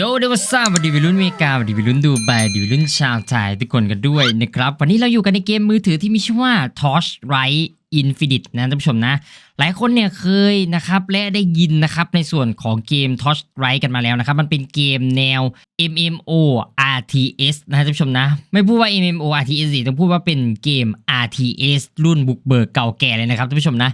โยเดวซ่าสวัสดีวิรุ่นเมกาสวัสดีวิรุ่นดูไบสวัสดีวิรุ่นชาวไทยทุกคนกันด้วยนะครับ วันนี้เราอยู่กันในเกมมือถือที่มีชื่อว่า Torch Right Infinite นะท่านผู้ชมนะ หลายคนเนี่ยเคยนะครับและได้ยินนะครับในส่วนของเกม Torch Right กันมาแล้วนะครับ มันเป็นเกมแนว MMO RTS นะท่านผู้ชมนะ ไม่พูดว่า MMO RTS สิต้องพูดว่าเป็นเกม RTS รุ่นบุกเบิกเก่าแก่เลยนะครับท่านผู้ชมนะ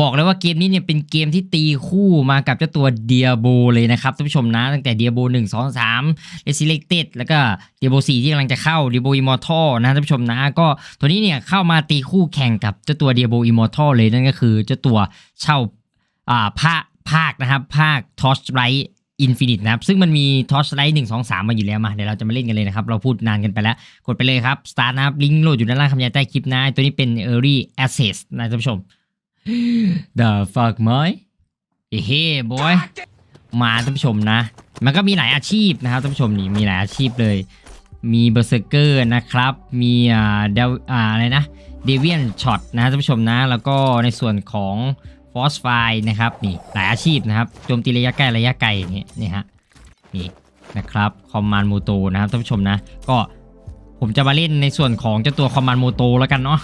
บอกเลยว่าเกมนี้เนี่ยเป็นเกมที่ตีคู่มากับเจ้าตัวเดียโบเลยนะครับท่านผู้ชมนะ ตั้งแต่เดียโบ1 2 3 r e s i l e c t e d แล้วก็เดียโบ4ที่กำลังจะเข้าเดียโบอิมอร์ทัลนะท่านผู้ชมนะ ก็ตัวนี้เนี่ยเข้ามาตีคู่แข่งกับเจ้าตัวเดียโบอิมอร์ทัลเลยนั่นก็คือเจ้าตัวเช่าอ่าภาคภาคนะครับภาค Torchlight Infinite นะครับ ซึ่งมันมี Torchlight 1 2 3มมาอยู่แล้วมา เดี๋ยวเราจะมาเล่นกันเลยนะครับ เราพูดนานกันไปแล้ว กดไปเลยครับ Start นะครับ ลิงก์โหลดอยู่ด้านล่างคำยาใต้คลิปนะ ตัวนี้เป็น Early Access นะท่านผู้ชม The fuck ไหมเฮ้บอยมาท่านผู้ชมนะ มันก็มีหลายอาชีพนะครับท่านผู้ชมนี่มีหลายอาชีพเลย มีเบอร์เซอร์เกอร์นะครับ มีอ่าเดวอ่าอะไรนะเดเวียนช็อตนะท่านผู้ชมนะ แล้วก็ในส่วนของฟอสไฟนะครับนี่หลายอาชีพนะครับโจมตีระยะใกล้ระยะไกลนี่นี่ฮะนี่นะครับคอมมานด์โมโตนะครับท่านผู้ชมนะ ก็ผมจะมาเล่นในส่วนของเจ้าตัวคอมมานด์โมโตแล้วกันเนาะ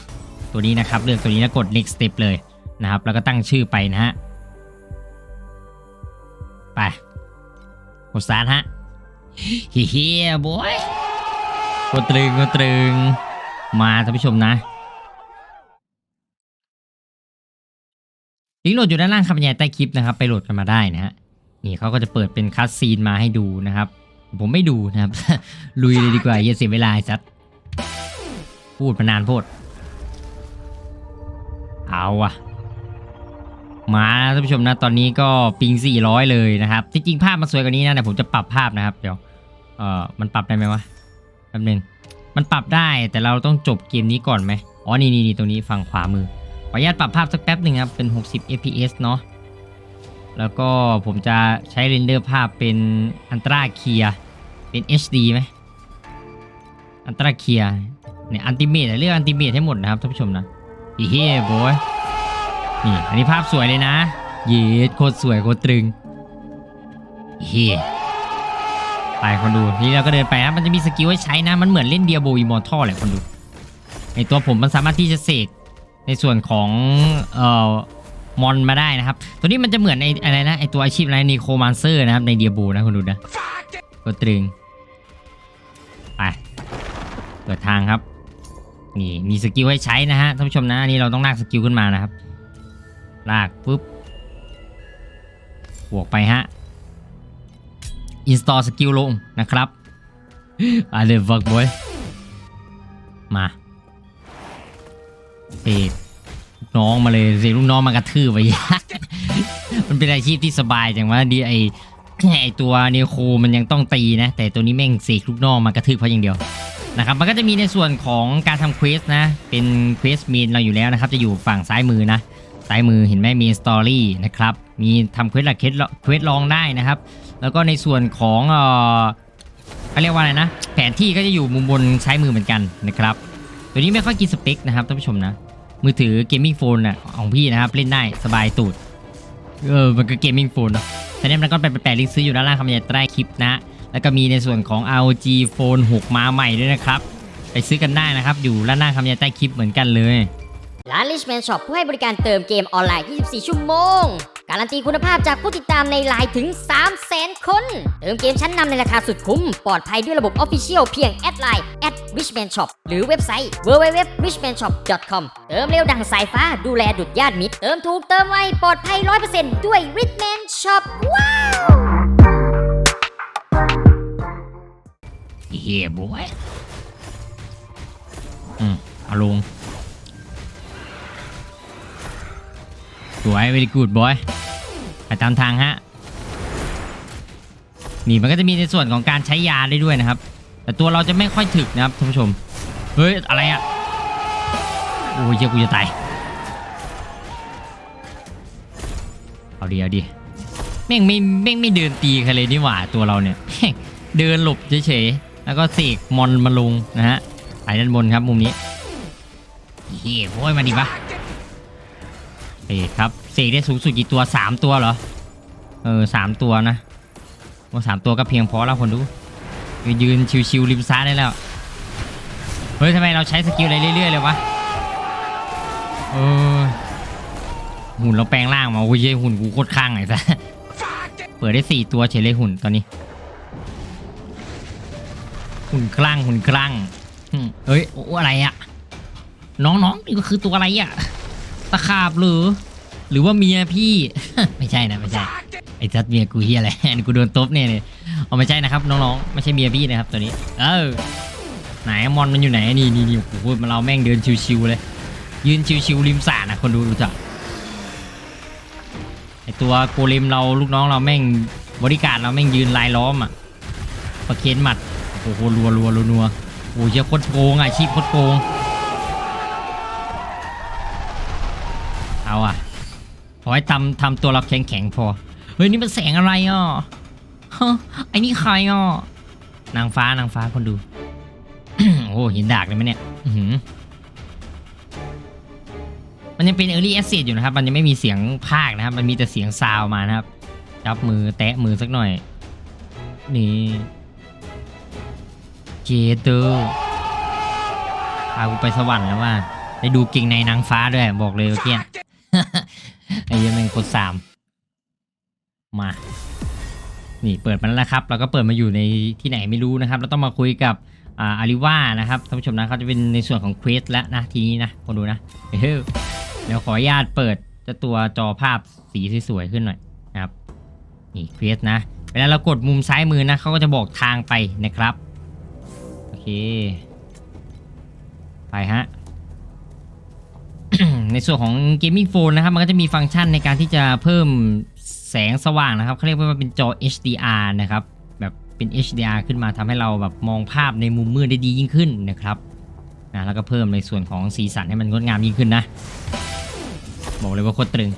ตัวนี้นะครับเลือกตัวนี้แล้วกด next step เลย นะครับ แล้วก็ตั้งชื่อไปนะฮะ ไปกดสตาร์ทฮะเฮียบอยกดตรึงกดตรึง มาท่านผู้ชมนะลิงก์โหลดอยู่ด้านล่างคำบรรยายใต้คลิปนะครับ ไปโหลดกันมาได้นะฮะนี่เขาก็จะเปิดเป็นคัสซีนมาให้ดูนะครับ ผมไม่ดูนะครับ ลุยเลยดีกว่าอย่าเสียเวลาไอ้สัตว์พูดมานานโพดเอาอะ มาแล้วท่านผู้ชมนะตอนนี้ก็ปิง 400 เลยนะครับที่จริงภาพมันสวยกว่านี้นะแต่ผมจะปรับภาพนะครับเดี๋ยวเออมันปรับได้ไหมวะแป๊บนึงมันปรับได้แต่เราต้องจบเกมนี้ก่อนไหมอ๋อนี่นี่ตรงนี้ฝั่งขวามือขออนุญาตปรับภาพสักแป๊บหนึ่งครับเป็น 60 fps เนาะแล้วก็ผมจะใช้เรนเดอร์ภาพเป็นอันตราเคียเป็น HD ไหมอันตราเคียเนี่ยอันติเมตเรียกอันติเมตให้หมดนะครับท่านผู้ชมนะอีเฮ้บอย นี่ อันนี้ภาพสวยเลยนะเย็ดโคตรสวยโคตรตรึงเฮ้ไปคนดูนี่เราก็เดินไปนะมันจะมีสกิลให้ใช้นะ มันเหมือนเล่นเดียโบอีมอร์ทัลแหละคนดูในตัวผมมันสามารถที่จะเสกในส่วนของเอ่อมอนมาได้นะครับ ตัวนี้มันจะเหมือนไออะไรนะไอตัวอาชีพอะไรนีโคมานเซอร์นะครับในเดียโบนะคนดูนะก็ตรึงไปเปิดทางครับนี่มีสกิลให้ใช้นะฮะท่านผู้ชมนะอันนี่เราต้องลากสกิลขึ้นมานะครับ ลากปุ๊บบวกไปฮะ install skill ลงนะครับอ่าเดี๋ยวฟักบอยมาเอกน้องมาเลยเสียลูกน้องมากระทืบไปมันเป็นอาชีพที่สบายจังว่าดีไอไอตัวเนโคมันยังต้องตีนะ แต่ตัวนี้แม่งเสกลูกน้องมากระทืบเพราะอย่างเดียวนะครับมันก็จะมีในส่วนของการทำเควสนะ เป็นเควสมีนเราอยู่แล้วนะครับ จะอยู่ฝั่งซ้ายมือนะ ซ้ายมือเห็นไหมมีสตอรี่นะครับมีทำเควสหลักเควสเควสลองได้นะครับ แล้วก็ในส่วนของเออเขาเรียกว่าอะไรนะ แผนที่ก็จะอยู่มุมบนซ้ายมือเหมือนกันนะครับ ตัวนี้ไม่ค่อยกินสเปคนะครับท่านผู้ชมนะมือถือเกมมิ่งโฟนอะของพี่นะครับเล่นได้สบายตูดเออมันก็เกมมิ่งโฟนเนอะแต่เนี่ยมันก็เป็นแปะลิงก์ซื้ออยู่ด้านล่างคำบรรยายใต้คลิปนะแล้วก็มีในส่วนของ ROG Phone 6 มาใหม่ด้วยนะครับ ไปซื้อกันได้นะครับ อยู่ด้านล่างคำบรรยายใต้คลิปเหมือนกันเลย ร้าน Richman Shop ผู้ให้บริการเติมเกมออนไลน์ 24 ชั่วโมง การันตีคุณภาพจากผู้ติดตามในไลน์ถึง 300,000 คน เติมเกมชั้นนำในราคาสุดคุ้ม ปลอดภัยด้วยระบบ Official เพียงแอดไลน์ at richman shop หรือเว็บไซต์ www.richmanshop.com เติมเร็วดังสายฟ้าดูแลดุดญาติมิตร เติมถูกเติมไวปลอดภัย 100%ด้วย Richman Shop ว้าวเฮียบอยอืมเอาลง สวย very good boy ไปตามทางฮะนี่มันก็จะมีในส่วนของการใช้ยาได้ด้วยนะครับ แต่ตัวเราจะไม่ค่อยถึกนะครับท่านผู้ชม เฮ้ย อะไรอะโอ้ยเจ้ากูจะตาย เอาดีเอาดีแม่งไม่แม่งไม่เดินตีใครเลยนี่หว่าตัวเราเนี่ย เดินหลบเฉยๆ แล้วก็เสกมอนมาลงนะฮะไปด้านบนครับมุมนี้เฮ้ยโว้ยมาดิปะ กครับเสกได้สูงสุดกี่ตัวสามตัวเหรอ เออสามตัวนะว่าสามตัวก็เพียงพอแล้วคนดู ยืนชิวๆริมซ้ายได้แล้ว เฮ้ยทำไมเราใช้สกิลอะไรเรื่อยๆเลยวะ เออหุ่นเราแปลงร่างมาโอ้ยเหี้ยหุ่นกูโคตรข้างไอ้สัสเปิดได้สี่ตัวเฉยเลยหุ่นตอนนี้ หุ่นคลั่งหุ่นคลั่งเอ้ยโอ้อะไรอะน้องๆนี่ก็คือตัวอะไรอะ ตะขาบหรือ หรือว่าเมียพี่ ไม่ใช่นะไม่ใช่ไอ้จัดเมียกูเฮียอะไรอันนี้กูโดนตบเนี่ยเนี่ยเอาไม่ใช่นะครับน้องๆไม่ใช่เมียพี่นะครับตัวนี้ เออไหนมอนมันอยู่ไหนนี่นี่นี่โอ้โหมันเราแม่งเดินชิวๆเลย ยืนชิวๆริมสระนะคนดูรู้จักไอตัวโกเลมเราลูกน้องเราแม่งบริการเราแม่งยืนลายล้อมอะประเคนหมัดโอ้โหรัวรัวรัวนัวโอ้ยเหี้ยโคตรโกงอะชีพโคตรโกง เอาอะขอให้ทำทำตัวเราแข็งแข็งๆพอ เฮ้ย นี่มันแสงอะไรอะฮะไอ้นี่ใครอะนางฟ้านางฟ้าคนดู โอ้หเห็นดากเลยไหมเนี่ยอืมันยังเป็น Early Access อยู่นะครับ มันยังไม่มีเสียงภาคนะครับ มันมีแต่เสียงซาวมานะครับ จับมือแตะมือสักหน่อย นี่เจเตอร์พากูไปสวรรค์แล้วว่า ได้ดูเก่งในนางฟ้าด้วย บอกเลยเมื่อกี้ อ้ยังเป็นคนสามมา นี่เปิดมาแล้วนะครับ เราก็เปิดมาอยู่ในที่ไหนไม่รู้นะครับ เราต้องมาคุยกับอ่าอาริว่านะครับท่านผู้ชมนะเขาจะเป็นในส่วนของเควสแล้วนะทีนี้นะคนดูนะเฮ้ยเดี๋ยวขออนุญาตเปิดเจะตัวจอภาพสีสวยๆขึ้นหน่อยนะครับนี่เควสนะเวลาเรากดมุมซ้ายมือนะเขาก็จะบอกทางไปนะครับโอเคไปฮะ ในส่วนของ Gaming Phone นะครับ มันก็จะมีฟังก์ชันในการที่จะเพิ่มแสงสว่างนะครับเขาเรียกว่าเป็นจอ HDR นะครับ แบบเป็น HDR ขึ้นมาทำให้เราแบบมองภาพในมุมมืดได้ดียิ่งขึ้นนะครับนะแล้วก็เพิ่มในส่วนของสีสันให้มันงดงามยิ่งขึ้นนะ บอกเลยว่าโคตรตรึง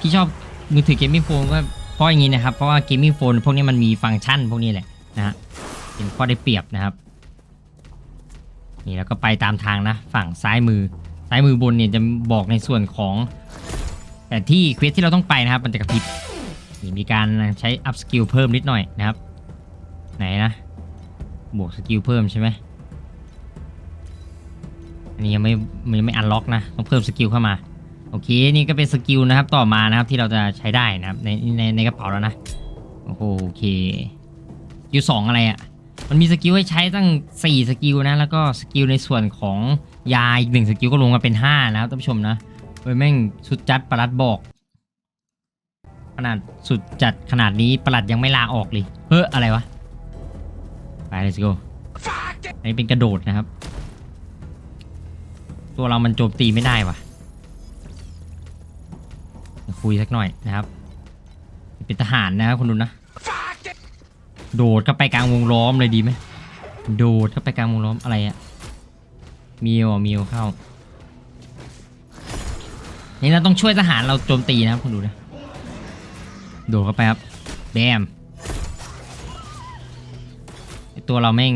ที่ชอบมือถือ Gaming Phone ก็เพราะอย่างนี้นะครับ เพราะว่า Gaming Phone พวกนี้มันมีฟังก์ชันพวกนี้แหละนะฮะเป็นข้อได้เปรียบนะครับนี่แล้วก็ไปตามทางนะ ฝั่งซ้ายมือ ซ้ายมือบนเนี่ยจะบอกในส่วนของแผนที่เควสที่เราต้องไปนะครับ มันจะกระพริบมีการใช้อัพสกิลเพิ่มนิดหน่อยนะครับ ไหนนะบวกสกิลเพิ่มใช่ไหมอันนี้ยังไม่ยังไม่อันล็อกนะต้องเพิ่มสกิลเข้ามาโอเคนี่ก็เป็นสกิลนะครับต่อมานะครับที่เราจะใช้ได้นะครับในในในกระเป๋าแล้วนะโอ้โหโอเคสกิลสองอะไรอะ่ะมันมีสกิลให้ใช้ตั้ง 4 สกิลนะแล้วก็สกิลในส่วนของ ยาอีกหนึ่งสกิลก็ลงมาเป็น5นะครับท่านผู้ชมนะเฮ้ยแม่งสุดจัดประหลัดบอก ขนาดสุดจัดขนาดนี้ประหลัดยังไม่ลาออกเลยเฮ้ยอะไรวะไป let's go อันนี้เป็นกระโดดนะครับ ตัวเรามันโจมตีไม่ได้วะคุยสักหน่อยนะครับ เป็นทหารนะครับคุณดูนะ โดดเข้าไปกลางวงล้อมเลยดีไหมโดดเข้าไปกลางวงล้อมอะไรอะ มิวอะมิวเข้า นี่เราต้องช่วยทหารเราโจมตีนะครับคุณดูนะโดดเข้าไปครับแบมตัวเราแม่ง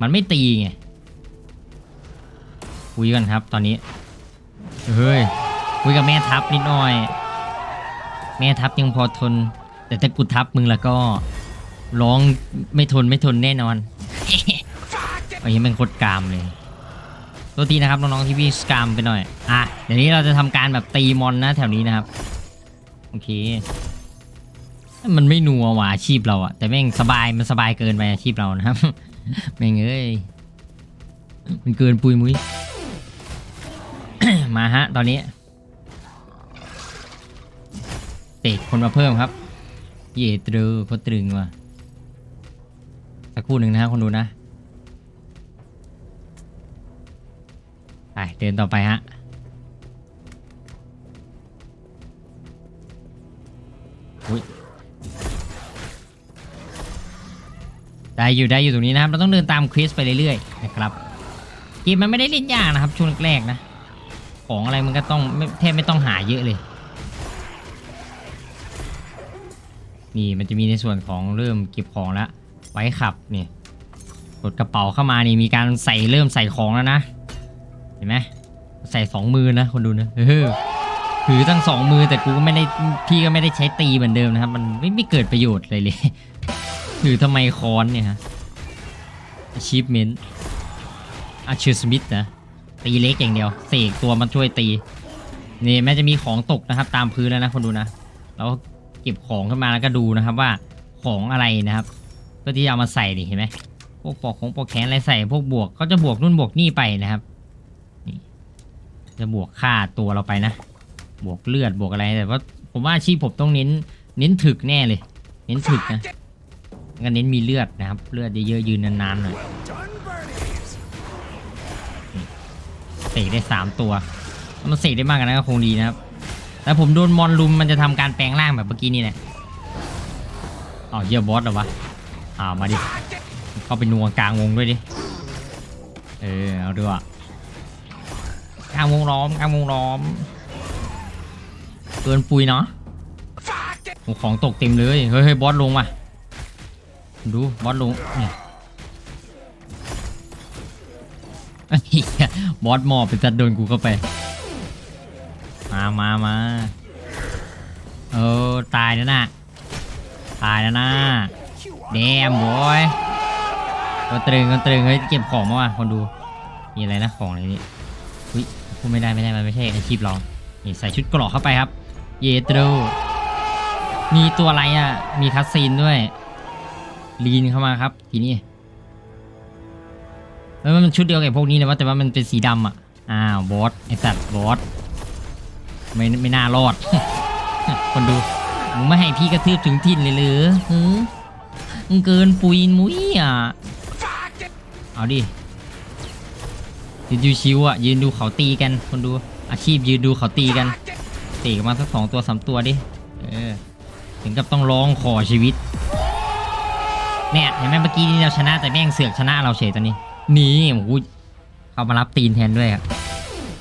มันไม่ตีไงคุยกันครับตอนนี้ เฮ้ยคุยกับแม่ทัพนิดหน่อย แม่ทัพยังพอทน แต่ถ้ากูทัพมึงแล้วก็ร้องไม่ทนไม่ทนแน่นอนไอ้ยังเป็นโคตรกามเลย ตัวทีนะครับน้องๆที่พี่สกามไปหน่อย อะเดี๋ยวนี้เราจะทำการแบบตีมอนนะแถวนี้นะครับ โอเค มันไม่นัวว่ะอาชีพเราอะแต่แม่งสบายมันสบายเกินไปอาชีพเรานะครับ แม่งเอ้ย มันเกินปุยมุ้ย มาฮะ ตอนนี้ เตะคนมาเพิ่มครับ เยตรูโคตรตรึงว่ะสักครู่หนึ่งนะครับคนดูนะ ไปเดินต่อไปฮะอุ้ยได้อยู่ได้อยู่ตรงนี้นะครับ เราต้องเดินตามควิสไปเรื่อยๆนะครับเกมมันไม่ได้เล่นยากนะครับช่วงแรกๆนะ ของอะไรมันก็ต้องไม่แทบไม่ต้องหาเยอะเลย นี่มันจะมีในส่วนของเริ่มเก็บของแล้วไว้ขับนี่กดกระเป๋าเข้ามานี่มีการใส่เริ่มใส่ของแล้วนะ เห็นไหมใส่สองมือนะคนดูนะเออถือตั้งสองมือแต่กูก็ไม่ได้พี่ก็ไม่ได้ใช้ตีเหมือนเดิมนะครับ มันไม่ไม่เกิดประโยชน์เลยเลยถือทำไมค้อนเนี่ยฮะ achievement อาชิสมิธนะตีเล็กอย่างเดียวเสกตัวมันช่วยตี นี่แม้จะมีของตกนะครับ ตามพื้นแล้วนะคนดูนะเราเก็บของขึ้นมาแล้วก็ดูนะครับว่าของอะไรนะครับเพื่อที่จะเอามาใส่นี่เห็นไหมพวกปอกของปอกแขนอะไรใส่พวกบวกเขาจะบวกนู่นบวกนี่ไปนะครับ จะบวกค่าตัวเราไปนะ บวกเลือดบวกอะไรแต่ว่าผมว่าอาชีพผมต้องเน้น เน้นถึกแน่เลย เน้นถึกนะงั้นเน้นมีเลือดนะครับเลือดเยอะๆยืนนานๆหน่อยเสกได้สามตัวถ้ามันเสกได้มากกว่านั้นก็คงดีนะครับแต่ผมโดนมอนลุมมันจะทำการแปลงร่างแบบเมื่อกี้นี่แหละอ๋อเยี่ยบอสเหรอวะอ่ามาดิเข้าไปนัวกลางวงด้วยดิเออเอาด้วยอ ลางวงล้อมกลางวงล้อมเกินปุยเนาะของตกเต็มเลย เฮ้ยเฮ้ยบอสลงว่ะดูบอสลงเนี่ยไอ้เหี้ยบอสหมอบไปจัดโดนกูเข้าไป มามามาเออตายแล้วนะตายแล้วนะแดมบอยก็ตรึงก็ตรึงเฮ้ยเก็บของมาว่ะคนดู มีอะไรนะของอะไรนี่อุ้ย พูดไม่ได้ไม่ได้มันไม่ใช่อาชีพเรานี่ใส่ชุดเกราะเข้าไปครับ เยโตรมีตัวอะไรอะ มีคัสซีนด้วย ลีนเข้ามาครับ ทีนี้เอ้ยมันชุดเดียวกับพวกนี้นะว่าแต่ว่ามันเป็นสีดำอะ อ้าวบอสไอสัตว์บอสไม่ไม่น่ารอด คนดูมึงไม่ให้พี่กระทืบถึงทินเลยหรือหือมึงเกินปุยมุ้ยอะ เอาดิ ยืนดูชิวอะยืนดูเขาตีกันคนดูอาชีพยืนดูเขาตีกันตีกันมาสักสองตัวสามตัวดิเออถึงกับต้องร้องขอชีวิตเนี่ยเห็นไหมเมื่อกี้นี่เราชนะแต่แม่งเสือกชนะเราเฉยตอนนี้นี่โอ้โหเขามารับตีนแทนด้วยอะ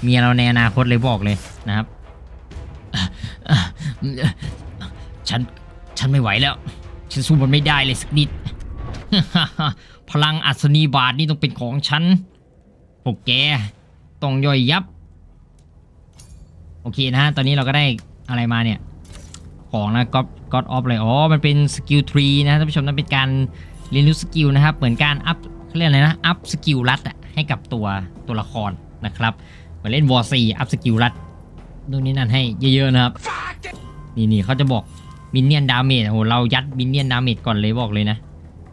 เมียเราในอนาคตเลยบอกเลยนะครับ ฉันฉันไม่ไหวแล้ว ฉันสู้มันไม่ได้เลยสักนิดพลังอัศนีบาทนี่ต้องเป็นของฉัน พวกแกต้องย่อยยับ โอเคนะฮะ ตอนนี้เราก็ได้อะไรมาเนี่ย ของนะก็ก็ออฟเลยอ๋อ มันเป็นสกิลทรีนะท่านผู้ชมนั่นเป็นการเรียนรู้สกิลนะครับ เหมือนการอัพเขาเรียกอะไรนะ อัพสกิลลัดอะให้กับตัวตัวละครนะครับเหมือนเล่นวอร์ซีอัพสกิลลัดนู่นนี่นั่นให้เยอะๆนะครับ นี่นี่เขาจะบอกมินเนี่ยนดาเมจโอ้โหเรายัดมินเนี่ยนดาเมจก่อนเลยบอกเลยนะ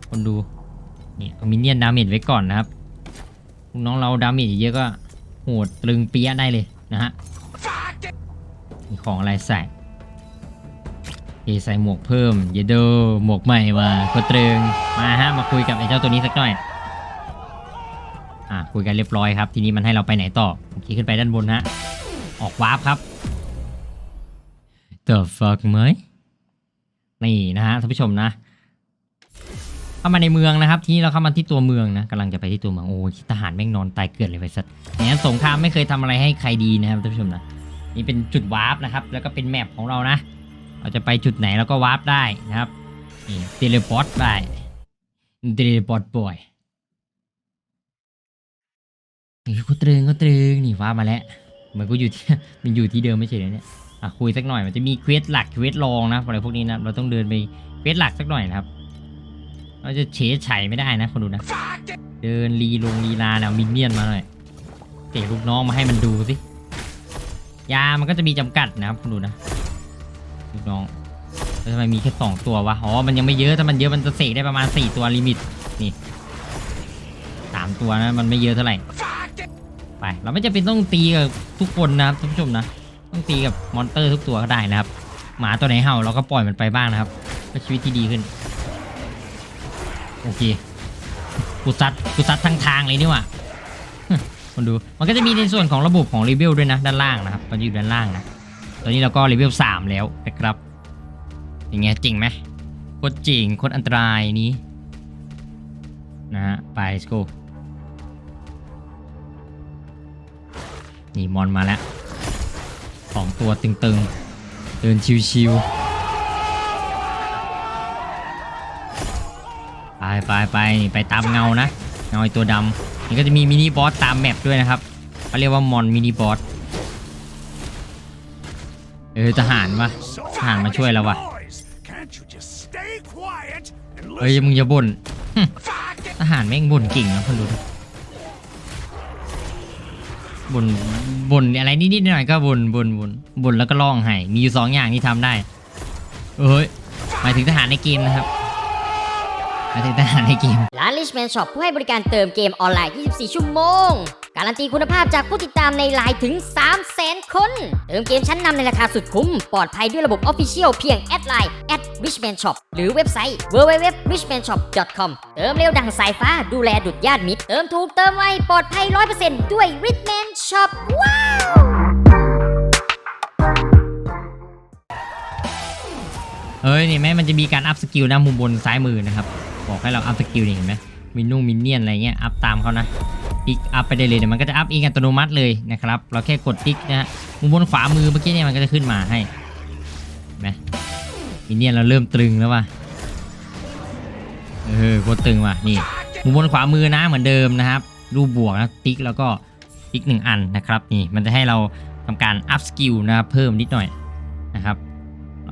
คนดูนี่เอามินเนี่ยนดาเมจไว้ก่อนนะครับ ลูกน้องเราดาเมจเยอะก็โหดตรึงเปี้ยได้เลยนะฮะมีของอะไรใส่เยใส่หมวกเพิ่ม เยโดหมวกใหม่มาก็ตรึงมาฮะมาคุยกับไอ้เจ้าตัวนี้สักหน่อยอะคุยกันเรียบร้อยครับ ทีนี้มันให้เราไปไหนต่อโอเคขึ้นไปด้านบนฮะออกวาร์ปครับ The fuck ไหมนี่นะฮะท่านผู้ชมนะ เข้ามาในเมืองนะครับ ทีนี้เราเข้ามาที่ตัวเมืองนะกำลังจะไปที่ตัวเมืองโอ้ยทหารแม่งนอนตายเกลื่อนเลยไปสัตว์เนี่ยสงครามไม่เคยทำอะไรให้ใครดีนะครับท่านผู้ชมนะนี่เป็นจุดวาร์ปนะครับ แล้วก็เป็นแมปของเรานะ เราจะไปจุดไหนเราก็วาร์ปได้นะครับนี่เทเลพอร์ตได้เทเลพอร์ตบ่อยนี่กูตรึงก็ตรึงนี่วาร์ปมาแล้วเหมือนกูอยู่ที่มันอยู่ที่เดิมไม่ใช่เหรอเนี่ยอะคุยสักหน่อยมันจะมีเควสหลักเควสรองนะอะไรพวกนี้นะเราต้องเดินไปเควสหลักสักหน่อยนะครับ เราจะเฉยไฉไม่ได้นะคนดูนะ เดินรีลงลีลาเนี่ยมินเนี่ยนมาหน่อยเตะลูกน้องมาให้มันดูสิ ยามันก็จะมีจำกัดนะครับคนดูนะลูกน้องแล้วทำไมมีแค่สองตัววะ อ๋อ มันยังไม่เยอะ ถ้ามันเยอะมันจะเสกได้ประมาณสี่ตัวลิมิต นี่สามตัวนะ มันไม่เยอะเท่าไหร่ ไป เราไม่จำเป็นต้องตีกับทุกคนนะครับท่านผู้ชมนะ ต้องตีกับมอนเตอร์ทุกตัวก็ได้นะครับ หมาตัวไหนเห่าเราก็ปล่อยมันไปบ้างนะครับเพื่อชีวิตที่ดีขึ้น โอเคกูซัดกูซัดทั้งทางเลยนี่ว่าคนดูมันก็จะมีในส่วนของระบบของรีวิวด้วยนะด้านล่างนะครับมันอยู่ด้านล่างนะตอนนี้เราก็เลเวลสามแล้วนะครับอยังไงจริงไหมโคตรจริงโคตรอันตรายนี้นะฮะไป let's go นี่มอนมาแล้วสองตัวตึงๆเดินชิวๆ ไปไปไปไปตามเงานะเงาไอตัวดำนี่ก็จะมีมินิบอสตามแมปด้วยนะครับเขาเรียกว่ามอนมินิบอสเออทหารวะทหารมาช่วยเราวะเอ้ยมึงอย่าบ่นทหารแม่งบ่นเก่งนะคนดูบ่นบ่นอะไรนิดๆหน่อยก็บ่นบ่นบ่นบ่นแล้วก็ร้องไห้มีอยู่สองอย่างที่ทำได้เอ้ยหมายถึงทหารในเกมนะครับ มายถึงทหารในเกม ร้าน Richman Shop ผู้ให้บริการเติมเกมออนไลน์ 24 ชั่วโมง การันตีคุณภาพจากผู้ติดตามในไลน์ถึง 300,000 คน เติมเกมชั้นนำในราคาสุดคุ้ม ปลอดภัยด้วยระบบ Official เพียงแอดไลน์ at richman shop หรือเว็บไซต์ www.richmanshop.com เติมเร็วดังสายฟ้าดูแลดุดญาติมิตร เติมถูกเติมไวปลอดภัย 100%ด้วย Richman Shop ว้าวเอ้ยนี่แม่มันจะมีการอัพสกิลนะมุมบนซ้ายมือนะครับ บอกให้เราอัพสกิลนี่เห็นไหมมินุ่งมินเนียนอะไรเงี้ยอัพตามเขานะติ๊กอัพไปได้เลยเดี๋ยวมันก็จะอัพเองอัตโนมัติเลยนะครับ เราแค่กดติ๊กนะฮะมุมบนขวามือเมื่อกี้เนี่ยมันก็จะขึ้นมาให้เห็นไหมมินเนียนเราเริ่มตรึงแล้วว่ะเออโคตรตึงว่ะนี่มุมบนขวามือนะเหมือนเดิมนะครับ รูปบวกนะติ๊กแล้วก็ติ๊กหนึ่งอันนะครับนี่มันจะให้เราทำการอัพสกิลนะครับเพิ่มนิดหน่อย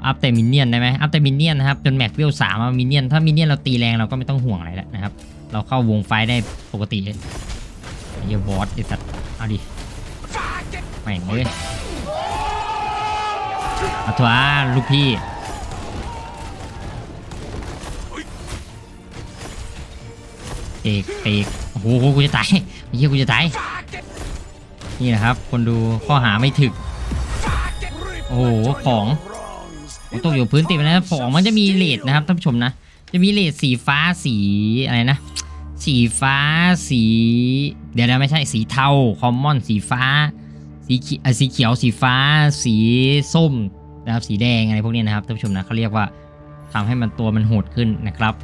อัพแต่มินเนี่ยนได้ไหมอัพแต่มินเนี่ยนนะครับจนแม็กเวลสามอะมินเนี่ยนถ้ามินเนี่ยนเราตีแรงเราก็ไม่ต้องห่วงอะไรแล้วนะครับ เราเข้าวงไฟได้ปกติเลยเฮียบอสไอ้สัตว์เอาดิแม่งเลยเอาตัวลูกพี่เอกเอกโอ้โหกูจะตายเฮียกูจะตายนี่นะครับ คนดูข้อหาไม่ถึก โอ้โห ของ ตกอยู่พื้นติดไปนะของมันจะมีเลดนะครับท่านผู้ชมนะ จะมีเลดสีฟ้าสีอะไรนะ สีฟ้าสี เดี๋ยวนะไม่ใช่สีเทาคอมมอนสีฟ้า สีเขีเอ่อสีเขียวสีฟ้า สีส้มนะครับสีแดงอะไรพวกนี้นะครับท่านผู้ชมนะเขาเรียกว่าทำให้มันตัวมันโหดขึ้นนะครับ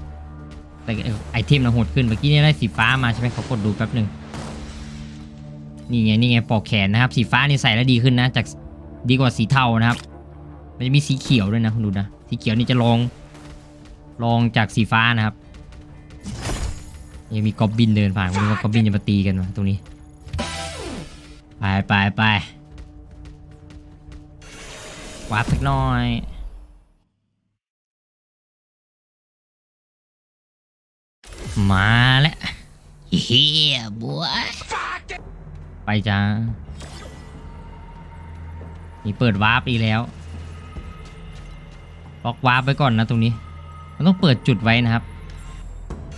แต่ไอเทมเราโหดขึ้นเมื่อกี้นี่ได้สีฟ้ามาใช่ไหมเขากดดูแป๊บหนึ่งนี่ไงนี่ไงปอกแขนนะครับ สีฟ้านี่ใส่แล้วดีขึ้นนะจากดีกว่าสีเทานะครับ มันจะมีสีเขียวด้วยนะคุณดูนะ สีเขียวนี่จะลอง ลองจากสีฟ้านะครับ ยังมีกอบบินเดินผ่านคุณดูว่ากอบบินจะมาตีกันวะตรงนี้ ไปไปไปวาร์ปสักหน่อยมาแล้วเฮียบัวไปจ้านี่เปิดวาร์ปอีกแล้ว ล็อกวาร์ปไว้ก่อนนะตรงนี้ มันต้องเปิดจุดไว้นะครับ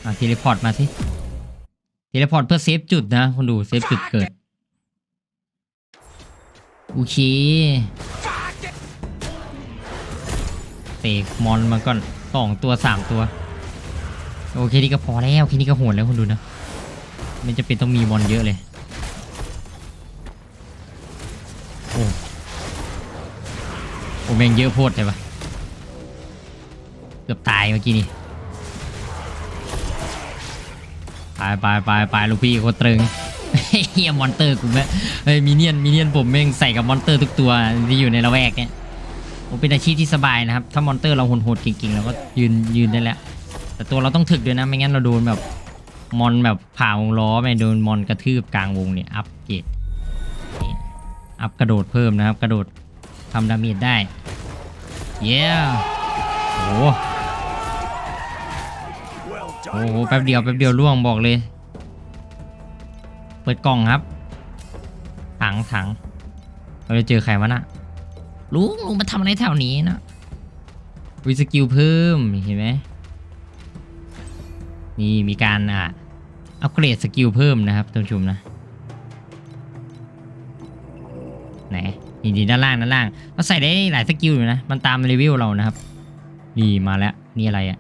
อะเทเลพอร์ตมาสิเทเลพอร์ตเพื่อเซฟจุดนะคุณดูเซฟจุดเกิดโอเคเตะมอนมาก่อนสองตัวสามตัว โอเคนี่ก็พอแล้วแค่นี้ก็โหดแล้วคุณดูนะไม่จะเป็นต้องมีมอนเยอะเลยโอ้โอ้แม่งเยอะโพดเลยปะ กือบตายเมื่อกี้นี่ไปไปไปไปลูกพี่โคตรตรึงเฮียมอนเตอร์กูแม่เฮ้ยมิเนียนมิเนียนผมแม่งใส่กับมอนเตอร์ทุกตัวที่อยู่ในละแวกเนี่ยโอ้เป็นอาชีพที่สบายนะครับ ถ้ามอนเตอร์เราโหดๆเก่งๆเราก็ยืนยืนได้แล้ว แต่ตัวเราต้องถึกด้วยนะไม่งั้นเราโดนแบบมอนแบบผ่าวงล้อไม่โดนมอนกระทืบกลางวงเนี่ยอัพเกรดอัพกระโดดเพิ่มนะครับ กระโดดทำดาเมจได้เย้โอ้ โอ้โหแป๊บเดียวแป๊บเดียวล่วงบอกเลย เปิดกล่องครับ ถังถังเราจะเจอใครวะน่ะลุงลุงมาทำอะไรแถวนี้นะวิสกิลเพิ่มเห็นไหมนี่มีการอะอัปเกรดสกิลเพิ่มนะครับท่านผู้ชมนะไหนนี่ดีด้านล่างด้านล่างเราใส่ได้หลายสกิลอยู่นะ มันตามเลเวลเรานะครับ นี่มาแล้ว นี่อะไรอะ่ะ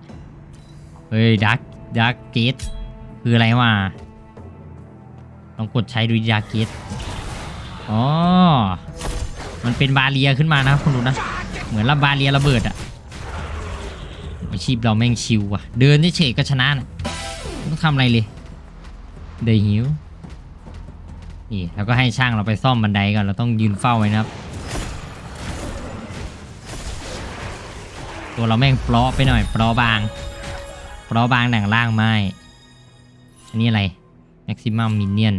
เฮ้ยดัก ดักเกตคืออะไรวะลองกดใช้ดูดักเกตอ๋อ มันเป็นบาเรียขึ้นมานะคุณดูนะ เหมือนระบาเรียระเบิดอะอาชีพเราแม่งชิวอะเดินเฉยก็ชนะนะต้องทำอะไรเลย เดยหิวนี่แล้วก็ให้ช่างเราไปซ่อมบันไดก่อน เราต้องยืนเฝ้าไว้นะครับ ตัวเราแม่งปราะไปหน่อยปราะบาง เราบางหนังล่างไม่ อันนี้อะไร maximum minion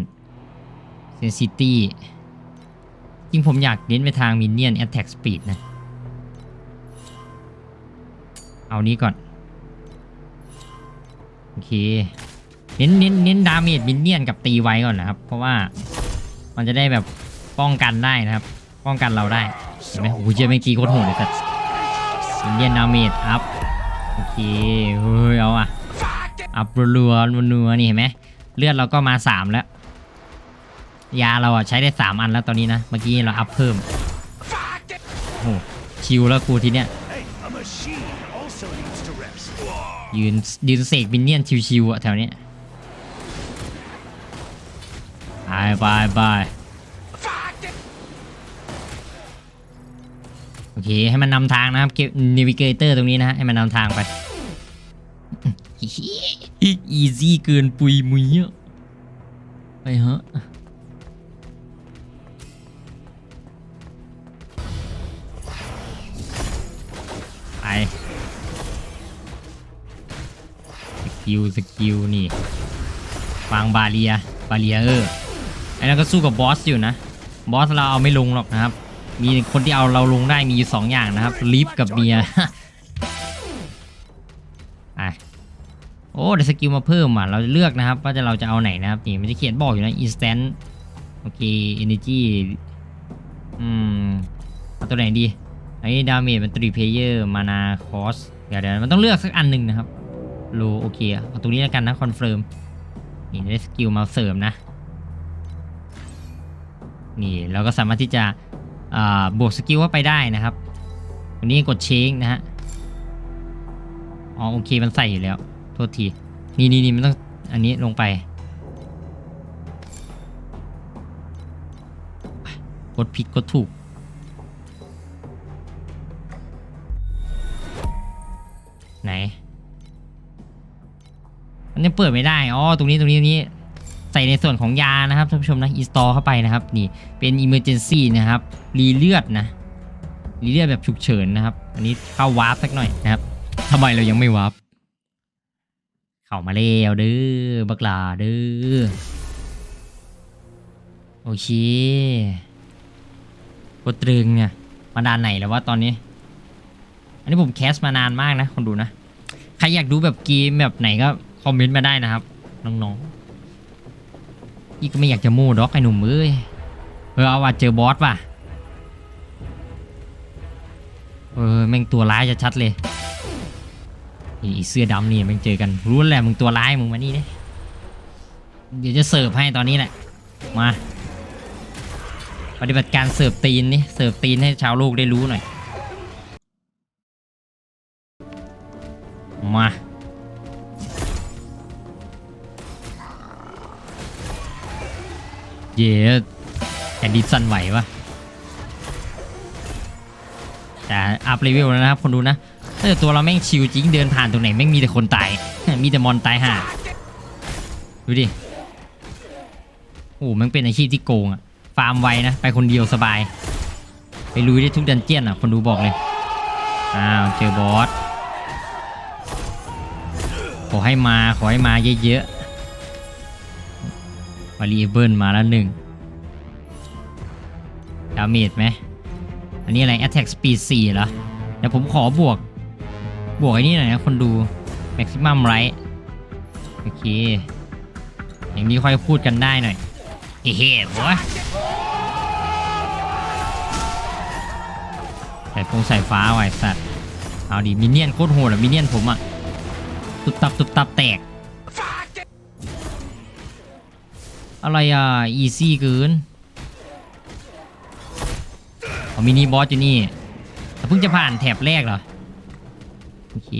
density จริงผมอยากเน้นไปทาง minion attack speed นะ เอานี้ก่อน โอเค เน้นเน้นเน้นดาเมจมินเนี่ยนกับตีไว้ก่อนนะครับ เพราะว่ามันจะได้แบบป้องกันได้นะครับ ป้องกันเราได้ เห็นไหมโอ้โเจ๊ไม่ตีโคตรโหดเลยแต่มินเนี่ยนดาเมจอัพ โอเคเฮ้ยเอาอะอัพรัวๆรัวๆนี่เห็นไหมเลือดเราก็มาสามแล้ว ยาเราอะใช้ได้สามอันแล้วตอนนี้นะ เมื่อกี้เราอัพเพิ่มโอ้โหชิวแล้วครูทีเนี้ยยืนยืนเสกมินเนี่ยนชิวๆอะแถวเนี้ยไปไปไป โอเค ให้มันนำทางนะครับเก็บนิวิเกเตอร์ตรงนี้นะฮะให้มันนำทางไปอีซี่เกินปุยมุยอะไปฮะไปสกิลสกิลนี่วางบาเรียบาเรียเออไอ้นั่นก็สู้กับบอสอยู่นะ บอสเราเอาไม่ลงหรอกนะครับ มีคนที่เอาเราลงได้มีอยู่สองอย่างนะครับลิฟกับเมียไปโอ้ได้สกิลมาเพิ่มอะเราเลือกนะครับว่าจะเราจะเอาไหนนะครับนี่มันจะเขียนบอกอยู่นะ instant โอเค energy อืมเอาตัวไหนดีไอ้ดาเมจมันตรีเพเยอร์มานาคอสเดี๋ยวเดี๋ยวมันต้องเลือกสักอันหนึ่งนะครับโลโอเคเอาตรงนี้แล้วกันนะคอนเฟิร์มนี่ได้สกิลมาเสริมนะ นี่เราก็สามารถที่จะ บวกสกิลเข้าไปได้นะครับตรงนี้กดเชงนะฮะ อ๋อโอเคมันใส่อยู่แล้ว โทษที นี่นี่นี่มันต้องอันนี้ลงไปกดผิดกดถูก ไหนมันยังเปิดไม่ได้ อ๋อ ตรงนี้ตรงนี้ตรงนี้ ใส่ในส่วนของยานะครับท่านผู้ชมนะ install เข้าไปนะครับ นี่เป็น emergency นะครับรีเลือดนะรีเลือดแบบฉุกเฉินนะครับ อันนี้เข้าวาร์ปสักหน่อยนะครับทำไมเรายังไม่วาร์ปเข้ามาแล้วเด้อบักลาเด้อโอเคกดตรึงเนี่ยมาด้านไหนแล้วว่าตอนนี้ อันนี้ผมแคสมานานมากนะคนดูนะ ใครอยากดูแบบเกมแบบไหนก็คอมเมนต์มาได้นะครับ น้องๆ อีกไม่อยากจะมู่ด็อกไอ้หนุ่มเอ้ยเออเอาว่ะเจอบอสว่ะเออแม่งตัวร้ายจะชัดเลยอีเสื้อดำนี่แม่งเจอกันรู้แหละมึงตัวร้ายมึงมานี่ดิเดี๋ยวจะเสิร์ฟให้ตอนนี้แหละมา ปฏิบัติการเสิร์ฟตีนนี่เสิร์ฟตีนให้ชาวโลกได้รู้หน่อยมา เย่แผ่นดินสั่นไหววะแต่อัพเลเวลแล้วนะครับคนดูนะถ้าเกิดตัวเราแม่งชิวจริงเดินผ่านตรงไหนแม่งมีแต่คนตาย มีแต่มอนตายห่าดูดิโอ้มันเป็นอาชีพที่โกงอะฟาร์มไวนะ ไปคนเดียวสบาย ไปลุยได้ทุกดันเจียนอะคนดูบอกเลย อ้าว เจอบอส ขอให้มา ขอให้มาเยอะๆ วารีเบิลมาแล้วหนึ่งดาเมจไหมอันนี้อะไร Attack Speed 4เหรอเดี๋ยวผมขอบวก บวกไอ้นี่หน่อยนะคนดู Maximum Right โอเค อย่างนี้ค่อยพูดกันได้หน่อย เฮ้ยบัวใส่พงใส่ฟ้าไว้สัตว์ เอาดิมินเนี่ยนโคตรโหดอะมินเนี่ยนผมอะตุบตับตุบตับแตก อะไรอะ อีซี่เกินเอามินิบอสอยู่นี่เพิ่งจะผ่านแถบแรกเหรอ โอเค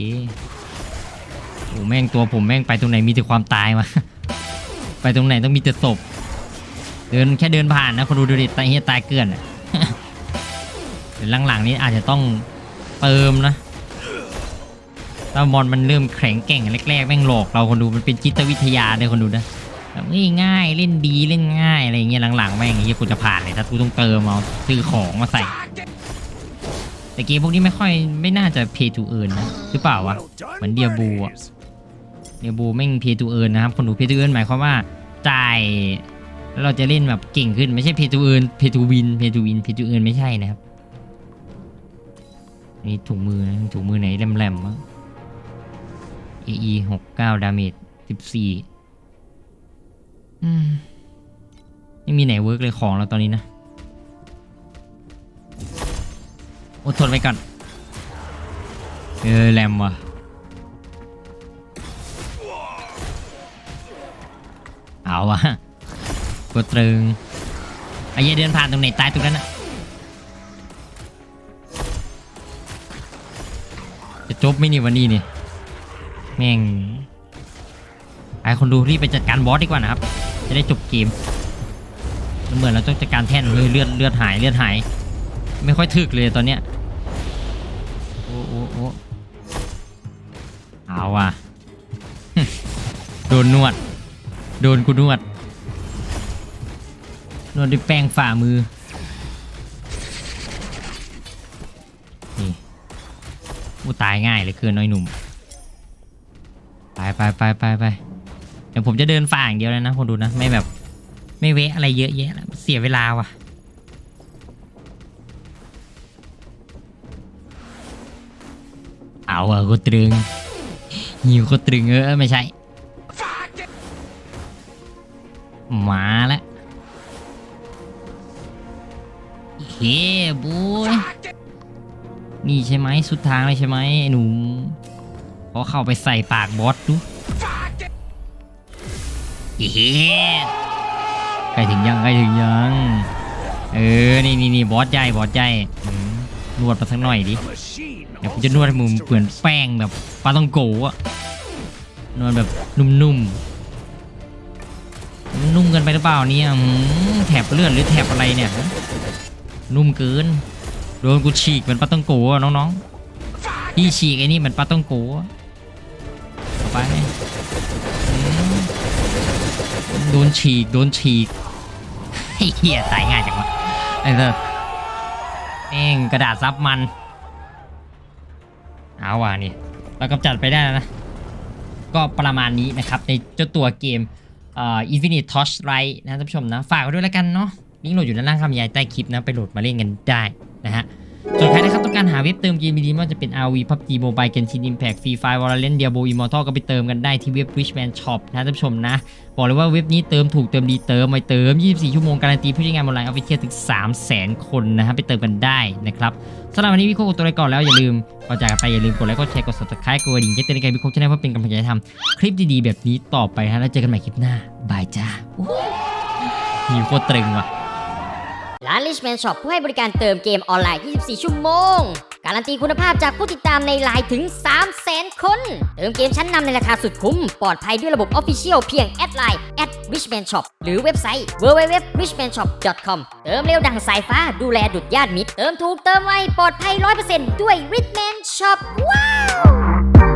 โอ้แม่งตัวผมแม่งไปตรงไหนมีแต่ความตายมา ไปตรงไหนต้องมีแต่ศพ เดินแค่เดินผ่านนะคนดูดูดิตายเฮียตายเกลื่อนอะเดี๋ยวหลังๆนี้อาจจะต้องเติมนะถ้ามอนมันเริ่มแข็งแกร่งแรกๆแม่งหลอกเราคนดูมันเป็นจิตวิทยาเลยคนดูนะ แบบง่ายๆเล่นดีเล่นง่ายอะไรเงี้ยหลังๆแม่งอย่างเงี้ยกูจะผ่านเลยถ้ากูต้องเติมเอาซื้อของมาใส่ แต่เกมพวกนี้ไม่ค่อยไม่น่าจะ pay to earn นะหรือเปล่าวะ Well done, Bánh bia bù ạ. birdies. เนบูแม่ง pay to earn นะครับคนดู pay to earn หมายความว่าจ่ายแล้วเราจะเล่นแบบเก่งขึ้นไม่ใช่ pay to earn pay to win pay to win pay to earn ไม่ใช่นะครับนี่ถุงมือนะถุงมือไหนแหลมๆวะ AE หกเก้าดาเมจสิบสี่ ไม่มีไหนเวิร์กเลยของเราตอนนี้นะอดทนไว้ก่อน เออแรมว่ะ เอาวะกดตรึงไอ้เหี้ยเดินผ่านตรงไหนตายตรงนั้นนะจะจบไม่นี่วันนี้เนี่ยแม่งไอคนดูรีบไปจัดการบอสดีกว่านะครับ จะได้จบเกมเหมือนเราต้องจัดการแท่นเลยเลือดเลือดหายเลือดหาย ไม่ค่อยถึกเลยตอนเนี้ยโอ้โอ้โอ้เอาว่ะโดนนวด โดนกูนวด นวดด้วยแป้งฝ่ามือนี่มูตายง่ายเลยคือน้อยหนุ่ม ไปไปไปไปไป เดี๋ยวผมจะเดินฝ่าอย่างเดียวเลยนะคนดูนะ ไม่แบบ ไม่เวะอะไรเยอะแยะแล้วเสียเวลาว่ะเอาอะกูตรึงหิวกูตรึงเออไม่ใช่ มาแล้วเฮ้บุยนี่ใช่ไหมสุดทางเลยใช่ไหมไอ้หนุ่มขอเข้าไปใส่ปากบอสดู เฮ้ใกล้ถึงยังใกล้ถึงยัง เออ นี่นี่นี่บอสใหญ่บอสใหญ่อืมนวดมาสักหน่อยดิ เดี๋ยวผมจะนวดให้มึงเหมือนแป้งแบบปลาต้องโกะอนวดแบบนุ่มๆ นุ่มเกินไปหรือเปล่าเนี่ยอืมแถบเลือดหรือแถบอะไรเนี่ย นุ่มเกิน โดนกูฉีกเหมือนปลาต้องโกะน้องๆพี่ฉีกไอ้นี่เหมือนปลาต้องโกะอะเอไป โดนฉีก โดนฉีกเหี้ยตายง่ายจังวะไอ้เธอเองกระดาษซับมัน เอาว่ะนี่เรากำจัดไปได้แล้วนะ ก็ประมาณนี้นะครับ ในเจ้าตัวเกมเอ่อ Infinite Torchlight นะท่านผู้ชมนะ ฝากไว้ด้วยแล้วกันเนาะลิงก์โหลดอยู่ด้านล่างคำยายใต้คลิปนะ ไปโหลดมาเล่นกันได้นะฮะ ส่วนใครนะครับต้องการหาเว็บเติมเกมดีๆไม่ว่าจะเป็น RV PUBG Mobile Genshin Impact Free Fire Valorant Diablo Immortal ก็ไปเติมกันได้ที่เว็บ Richman Shop นะท่านผู้ชมนะ บอกเลยว่าเว็บนี้เติมถูกเติมดีเติมไวเติม 24 ชั่วโมงการันตีผู้ใช้งานออนไลน์ออฟฟิเชียลถึง 300,000 คนนะฮะไปเติมกันได้นะครับสำหรับวันนี้พี่โคกดตัวอะไรก่อนแล้วอย่าลืมก่อนจากไปอย่าลืมกดไลค์กดแชร์กด subscribe กดกระดิ่งแจ้งเตือนในการพี่โคกจะได้เพื่อเป็นกำลังใจให้ทำคลิปดีๆแบบนี้ต่อไปฮะแล้วเจอกันใหม่คลิปหน้าบายจ้าหิวโคตรตรึงว่ะ ร้าน Richman Shop ผู้ให้บริการเติมเกมออนไลน์ 24 ชั่วโมง การันตีคุณภาพจากผู้ติดตามในไลน์ถึง 300,000 คน เติมเกมชั้นนำในราคาสุดคุ้ม ปลอดภัยด้วยระบบ Official เพียงแอดไลน์ @richman shop หรือเว็บไซต์ www.richmanshop.com เติมเร็วดังสายฟ้าดูแลดุดญาติมิตร เติมถูกเติมไวปลอดภัย 100%ด้วย Richman Shop ว้าว